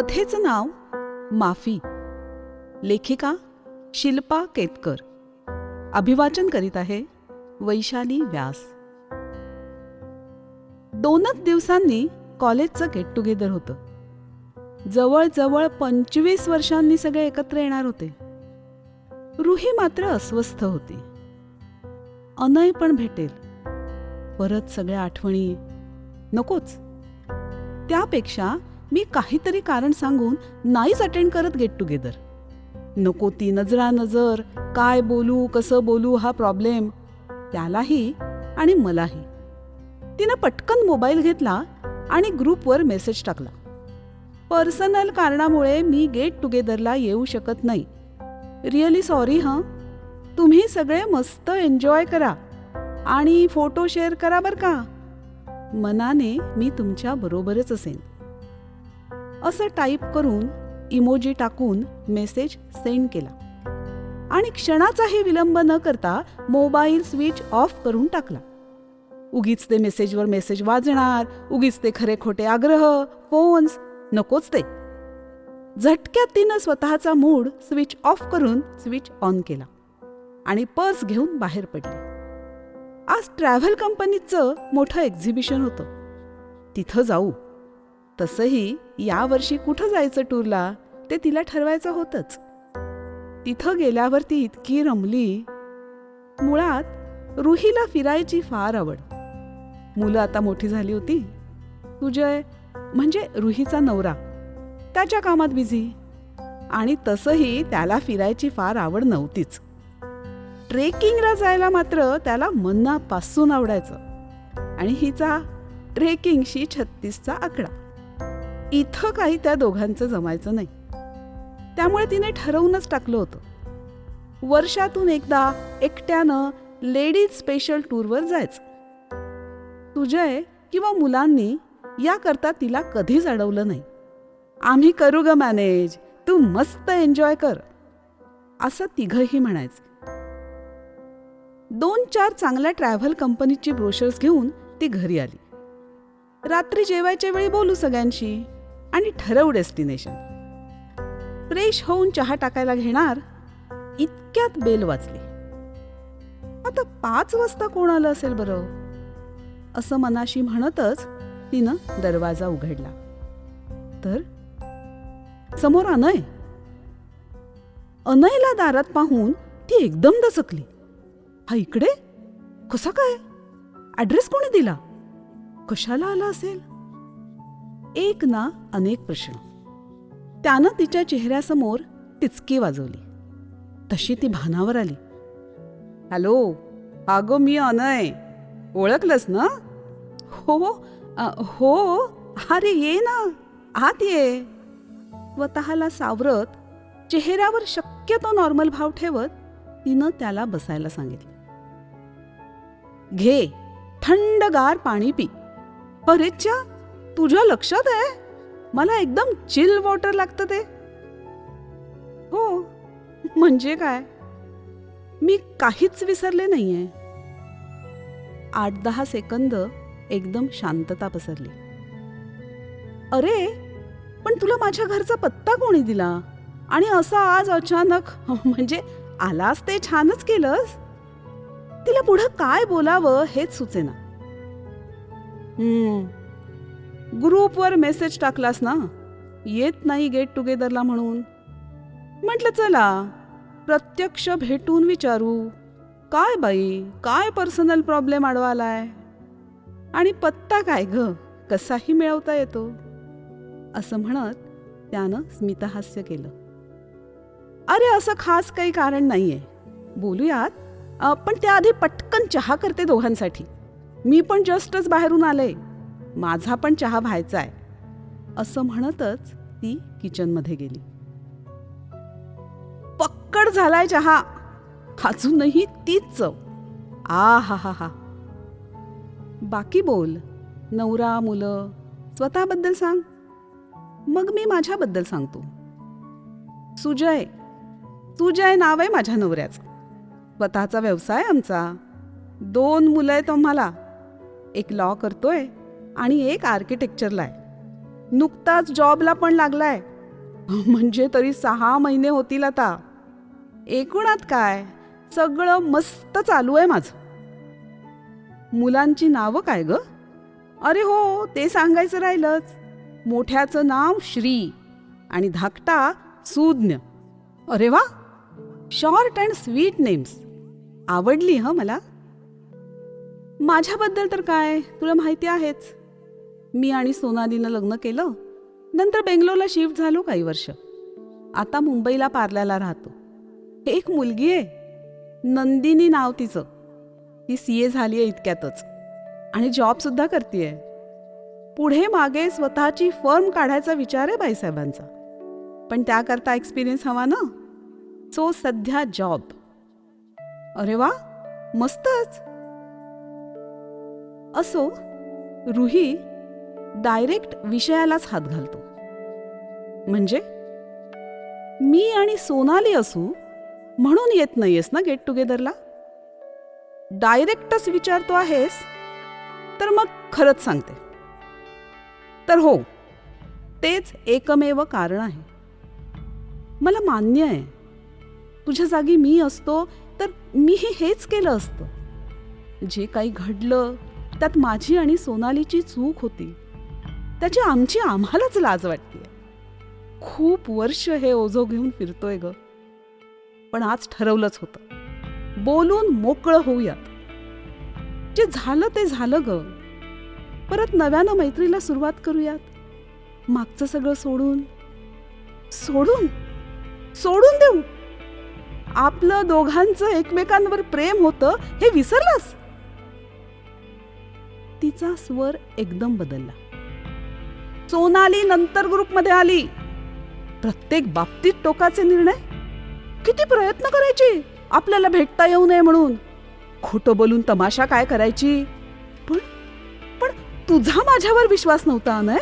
कथेचं नाव माफी. लेखिका शिल्पा केतकर. अभिवाचन करीत आहे वैशाली व्यास. दोनच दिवसांनी कॉलेजचं गेट टुगेदर होतं. जवळजवळ पंचवीस वर्षांनी सगळे एकत्र येणार होते. रुही मात्र अस्वस्थ होती. अनय पण भेटेल. परत सगळ्या आठवणी. नकोच. त्यापेक्षा मी काहीतरी कारण सांगून नाहीच अटेंड करत गेट टुगेदर नको ती नजरा नजर काय बोलू कसं बोलू हा प्रॉब्लेम त्यालाही आणि मलाही. तिनं पटकन मोबाईल घेतला आणि ग्रुपवर मेसेज टाकला. पर्सनल कारणामुळे मी गेट टुगेदरला येऊ शकत नाही. रिअली सॉरी हां. तुम्ही सगळे मस्त एन्जॉय करा आणि फोटो शेअर करा बरं का. मनाने मी तुमच्या बरोबरच असेन. असं टाईप करून इमोजी टाकून मेसेज सेंड केला. आणि क्षणाचाही विलंब न करता मोबाईल स्विच ऑफ करून टाकला. उगीच ते मेसेजवर मेसेज वाजणार उगीच ते खरे खोटे आग्रह फोन्स नकोच ते. झटक्यात तिनं स्वतःचा मूड स्विच ऑफ करून स्विच ऑन केला आणि पर्स घेऊन बाहेर पडली. आज ट्रॅव्हल कंपनीचं मोठं एक्झिबिशन होतं. तिथं जाऊ. तसंही यावर्षी कुठं जायचं टूरला ते तिला ठरवायचं होतंच. तिथं गेल्यावर ती इतकी रमली. मुळात रुहीला फिरायची फार आवड. मुलं आता मोठी झाली होती. तुझय म्हणजे रुहीचा नवरा. त्याच्या कामात बिझी. आणि तसंही त्याला फिरायची फार आवड नव्हतीच. ट्रेकिंगला जायला मात्र त्याला मनापासून आवडायचं. आणि हिचा ट्रेकिंगशी छत्तीसचा आकडा. इथं काही त्या दोघांचं जमायचं नाही. त्यामुळे तिने ठरवूनच टाकलं होतं. वर्षातून एकदा एकट्यानं लेडीज स्पेशल टूरवर जायचं. तुझय किंवा मुलांनी याकरता तिला कधीच अडवलं नाही. आम्ही करू ग मॅनेज तू मस्त एन्जॉय कर. असं तिघंही म्हणायचं. दोन चार चांगल्या ट्रॅव्हल कंपनीची ब्रोशर्स घेऊन ती घरी आली. रात्री जेवायच्या वेळी बोलू सगळ्यांशी. आणि ठरव डेस्टिनेशन. फ्रेश होऊन चहा टाकायला घेणार इतक्यात बेल वाचली आता पाच वाजता कोण आलं असेल बरं? असं मनाशी म्हणतच तिनं दरवाजा उघडला. तर? समोर अनय. अनयला दारात पाहून ती एकदम दचकली. हा इकडे? कसा काय? ऍड्रेस कोणी दिला? कशाला आला असेल? एक ना अनेक प्रश्न. त्यानं तिच्या चेहऱ्यासमोर तिचकी वाजवली. तशी ती भानावर आली. हॅलो अगो मी अनय. ओळखलंस ना? हो हो. अरे ये ना. आत ये. स्वतःला सावरत चेहऱ्यावर शक्यतो नॉर्मल भाव ठेवत तिनं त्याला बसायला सांगितलं. घे थंडगार पाणी पी. अरेच्या तुझ्या लक्षात आहे? मला एकदम चिल वॉटर लागतं ते. हो म्हणजे काय? मी काहीच विसरले नाहीये. आठ दहा सेकंद एकदम शांतता पसरली. अरे पण तुला माझ्या घरचा पत्ता कोणी दिला? आणि असं आज अचानक म्हणजे आलास ते छानच केलंस? तिला पुढं काय बोलावं हेच सुचेना. हम्म ग्रुपवर मेसेज टाकलास ना? येत नाही गेट टुगेदरला म्हणून. म्हटलं चला प्रत्यक्ष भेटून विचारू. काय बाई काय पर्सनल प्रॉब्लेम अडवालाय आणि पत्ता काय ग? कसाही मिळवता येतो. असं म्हणत त्यानं स्मितहास्य केलं. अरे असं खास काही कारण नाहीये. बोलूयात. पण त्याआधी पटकन चहा करते दोघांसाठी. मी पण जस्टच बाहेरून आले. माझा पण चहा व्हायचा आहे. असं म्हणतच ती किचनमध्ये गेली. पक्कड झालाय चहा. अजूनही तीच चव. आ हा हा हा. बाकी बोल. नवरा मुलं स्वतःबद्दल सांग. मग मी माझ्याबद्दल सांगतो. सुजय सुजय नाव आहे माझ्या नवऱ्याचं. स्वतःचा व्यवसाय आमचा. दोन मुलं आहेत आम्हाला. एक लॉ करतोय. आणि एक आर्किटेक्चरला आहे. नुकताच जॉबला पण लागलाय. म्हणजे तरी सहा महिने होतील आता. एकूणात काय? सगळं मस्त चालू आहे माझं. मुलांची नावं काय ग? अरे हो ते सांगायचं राहिलंच. मोठ्याचं नाव श्री आणि धाकटा सुज्ञ. अरे वा! शॉर्ट अँड स्वीट नेम्स आवडली ह मला. माझ्याबद्दल तर काय? तुला माहिती आहेच. मी आणि सोनालीनं लग्न केलं. नंतर बेंगलोरला शिफ्ट झालो काही वर्ष. आता मुंबईला पार्ल्याला राहतो. एक मुलगी आहे. नंदिनी नाव तिचं. ती सी ए झाली आहे इतक्यातच. आणि जॉबसुद्धा करते पुढे मागे स्वतःची फर्म काढायचा विचार आहे बाईसाहेबांचा. पण त्याकरता एक्सपिरियन्स हवा ना? सो सध्या जॉब अरे वा! मस्तच! असो रुही डायरेक्ट विषयालाच हात घालतो. म्हणजे? मी आणि सोनाली असू म्हणून येत नाहीयेस ना गेट टुगेदरला? डायरेक्टच विचारतो आहेस तर मग खरंच सांगते. तर हो तेच एकमेव कारण आहे. मला मान्य आहे. तुझ्या जागी मी असतो तर मीही हेच केलं असतं. जे काही घडलं त्यात माझी आणि सोनालीची चूक होती. त्याची आमची आम्हालाच लाज वाटते खूप वर्ष हे ओझो घेऊन फिरतोय ग. पण आज ठरवलंच होतं. बोलून मोकळं होऊयात. जे झालं ते झालं ग. परत नव्यानं मैत्रीला सुरुवात करूयात. मागचं सगळं सोडून. सोडून? सोडून देऊ? आपलं दोघांचं एकमेकांवर प्रेम होतं हे विसरलास? तिचा स्वर एकदम बदलला. सोनाली नंतर ग्रुपमध्ये आली. प्रत्येक बाबतीत टोकाचे निर्णय? किती प्रयत्न करायची? आपल्याला भेटता येऊ नये म्हणून. खोटं बोलून तमाशा काय करायची? पण पण तुझा माझ्यावर विश्वास नव्हता अनय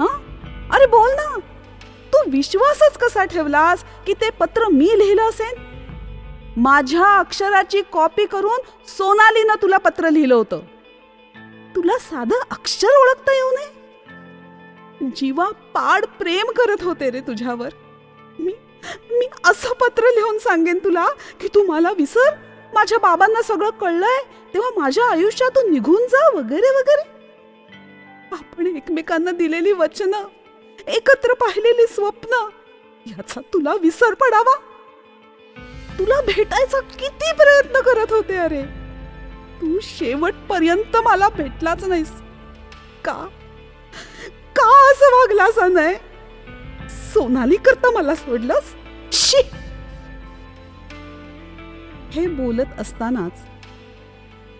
हा? अरे बोल ना. तू विश्वासच कसा ठेवलास की ते पत्र मी लिहिलं असेल माझ्या अक्षराची कॉपी करून सोनालीनं तुला पत्र लिहिलं होतं. तुला साधं अक्षर ओळखता येऊ नये? जीवा पाड प्रेम करत होते रे तुझ्यावर. मी मी असं पत्र लिहून सांगेन तुला की तू मला विसर. माझ्या बाबांना सगळं कळलंय तेव्हा माझ्या आयुष्यातून निघून जा वगैरे वगैरे. आपण एकमेकांना दिलेली वचनं एकत्र पाहिलेली स्वप्न याचा तुला विसर पडावा. तुला भेटायचा किती प्रयत्न करत होते अरे. तू शेवटपर्यंत मला भेटलाच नाहीस. का? का वागला असा नाही? सोनाली करता मला सोडलंस? शी! हे बोलत असतानाच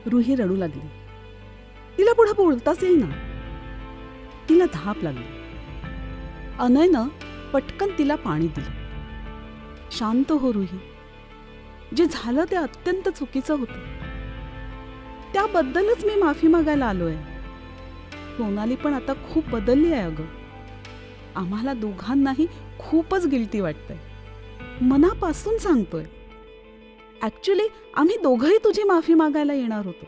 रुही रडू लागली. तिला पुढे बोलताच येईना. तिला धाप लागली. अनयनं पटकन तिला पाणी दिलं. शांत हो रुही. जे झालं ते अत्यंत चुकीचं होतं. त्याबद्दलच मी माफी मागायला आलोय. सोनाली पण आता खूप बदलली आहे अगं. आम्हाला दोघांनाही खूपच गिल्टी वाटतंय. मनापासून सांगतोय. ॲक्च्युली आम्ही दोघंही तुझी माफी मागायला येणार होतो.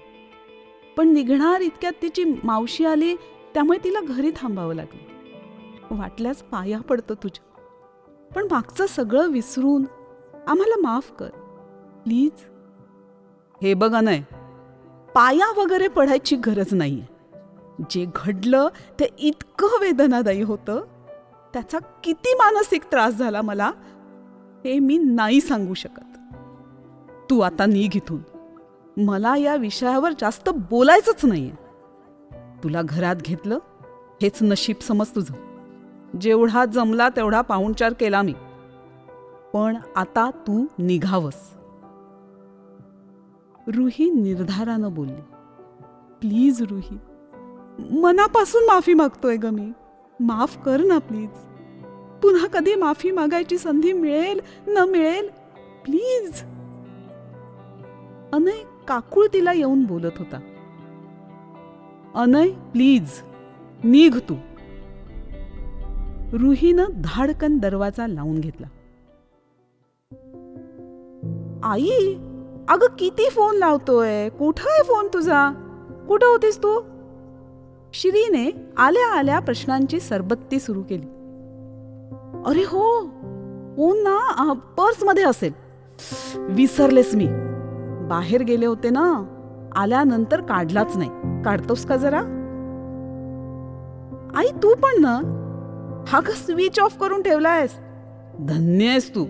पण निघणार इतक्यात तिची मावशी आली त्यामुळे तिला घरी थांबावं लागलं. वाटल्यास पाया पडतं तुझ्या. पण मागचं सगळं विसरून आम्हाला माफ कर. प्लीज हे बघा नाही पाया वगैरे पडायची गरज नाहीये. जे घडलं ते इतकं वेदनादायी होतं. त्याचा किती मानसिक त्रास झाला मला हे मी नाही सांगू शकत. तू आता निघ इथून. मला या विषयावर जास्त बोलायचंच नाहीये. तुला घरात घेतलं हेच नशीब समज तुझं. जेवढा जमला तेवढा पाहुणचार केला मी. पण आता तू निघावस. रुही निर्धारानं बोलली. प्लीज रुही मनापासून माफी मागतोय ग मी. माफ कर ना प्लीज. पुन्हा कधी माफी मागायची संधी मिळेल न मिळेल? प्लीज. अनय काकुळ तिला येऊन बोलत होता. अनय प्लीज निघ तू. रुहीनं धाडकन दरवाजा लावून घेतला. आई अगं किती फोन लावतोय? कुठं आहे फोन तुझा? कुठं होतीस तू? श्रीने आल्या आल्या प्रश्नांची सरबत्ती सुरू केली. अरे हो फोन ना पर्समध्ये असेल. विसरलेस मी. बाहेर गेले होते ना आल्यानंतर काढलाच नाही. काढतोस का जरा? आई तू पण ना. हा का स्विच ऑफ करून ठेवलायस. धन्य आहेस तू.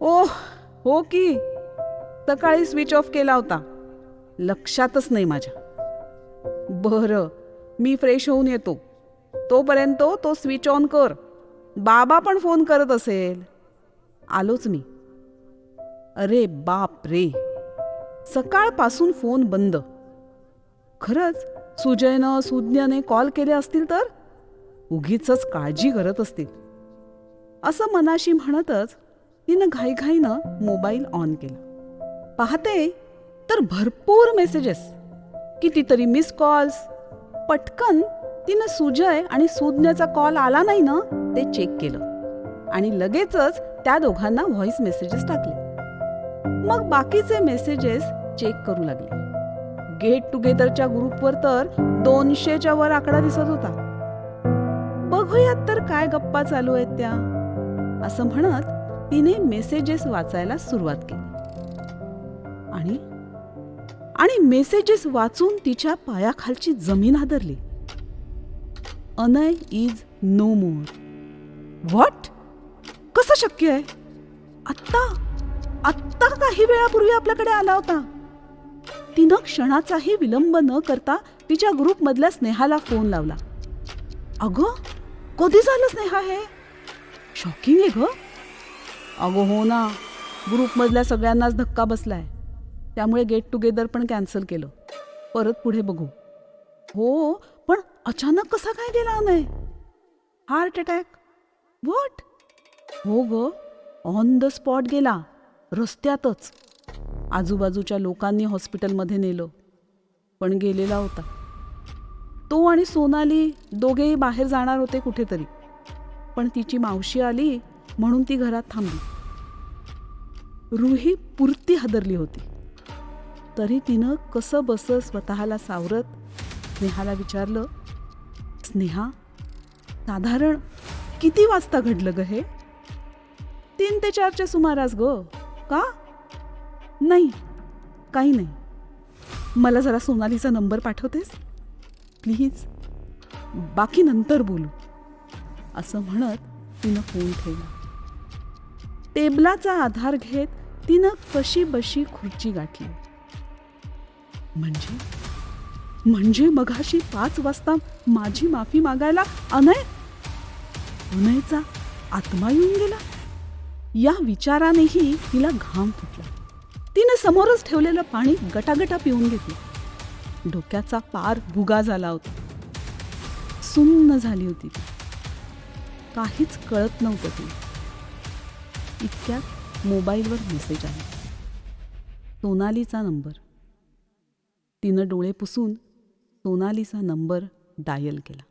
ओह हो की. सकाळी स्विच ऑफ केला होता. लक्षातच नाही माझ्या. बरं मी फ्रेश होऊन येतो. तोपर्यंत तो स्विच ऑन कर. बाबा पण फोन करत असेल. आलोच मी. अरे बाप रे! सकाळपासून फोन बंद. खरंच सुजयनं सुज्ञाने कॉल केले असतील तर? उगीच काळजी करत असतील. असं मनाशी म्हणतच तिनं घाईघाईनं मोबाईल ऑन केला. पाहते तर भरपूर मेसेजेस कितीतरी मिस कॉल्स पटकन तिनं सुजय आणि सुज्ञाचा कॉल आला नाही ना ते चेक केलं. आणि लगेचच त्या दोघांना व्हॉइस मेसेजेस टाकले. मग बाकीचे मेसेजेस चेक करू लागले. गेट टुगेदरच्या ग्रुपवर तर दोनशेच्या वर आकडा दिसत होता. बघूयात तर काय गप्पा चालू आहेत त्या. असं म्हणत तिने मेसेजेस वाचायला सुरुवात केली. आणि आणि मेसेजेस वाचून तिच्या पायाखालची जमीन हादरली. Anay is no more what कसं शक्य आहे? आत्ता आत्ता काही वेळापूर्वी आपल्याकडे आला होता. तिनं क्षणाचाही विलंब न करता तिच्या ग्रुपमधल्या स्नेहाला फोन लावला. अगं कधी झालं स्नेहा हे? शॉकिंग आहे ग. अगं हो ना ग्रुपमधल्या सगळ्यांनाच धक्का बसलाय. त्यामुळे गेट टुगेदर पण कॅन्सल केलं. परत पुढे बघू. हो पण अचानक कसा काय गेला नाही हार्ट अटॅक? वॉट हो ग ऑन द स्पॉट गेला रस्त्यातच. आजूबाजूच्या लोकांनी हॉस्पिटलमध्ये नेलं पण गेलेला होता. तो आणि सोनाली दोघेही बाहेर जाणार होते कुठेतरी. पण तिची मावशी आली म्हणून ती घरात थांबली. रुही पुरती हादरली होती. तरी तिनं कसं बस स्वतःला सावरत स्नेहाला विचारलं स्नेहा साधारण किती वाजता घडलं ग हे? तीन ते चारच्या सुमारास ग. का? नाही काही नाही. मला जरा सोनालीचा नंबर पाठवतेस? प्लीज बाकी नंतर बोलू. असं म्हणत तिनं फोन ठेवला. टेबलाचा आधार घेत तिनं कशी बशी खुर्ची गाठली. म्हणजे? म्हणजे मघाशी पाच वाजता माझी माफी मागायला अनय? अनयचा आत्मा येऊन गेला. या विचारानेही तिला घाम फुटला. तिने समोरच ठेवलेलं पाणी गटागटा पिऊन घेतलं. डोक्याचा पार भुगा झाला होता. सुन्न झाली होती ती. काहीच कळत नव्हतं तिला. इतक्यात मोबाईलवर मेसेज आला. सोनालीचा नंबर. तिनं डोळे पुसून सोनालीचा नंबर डायल केला.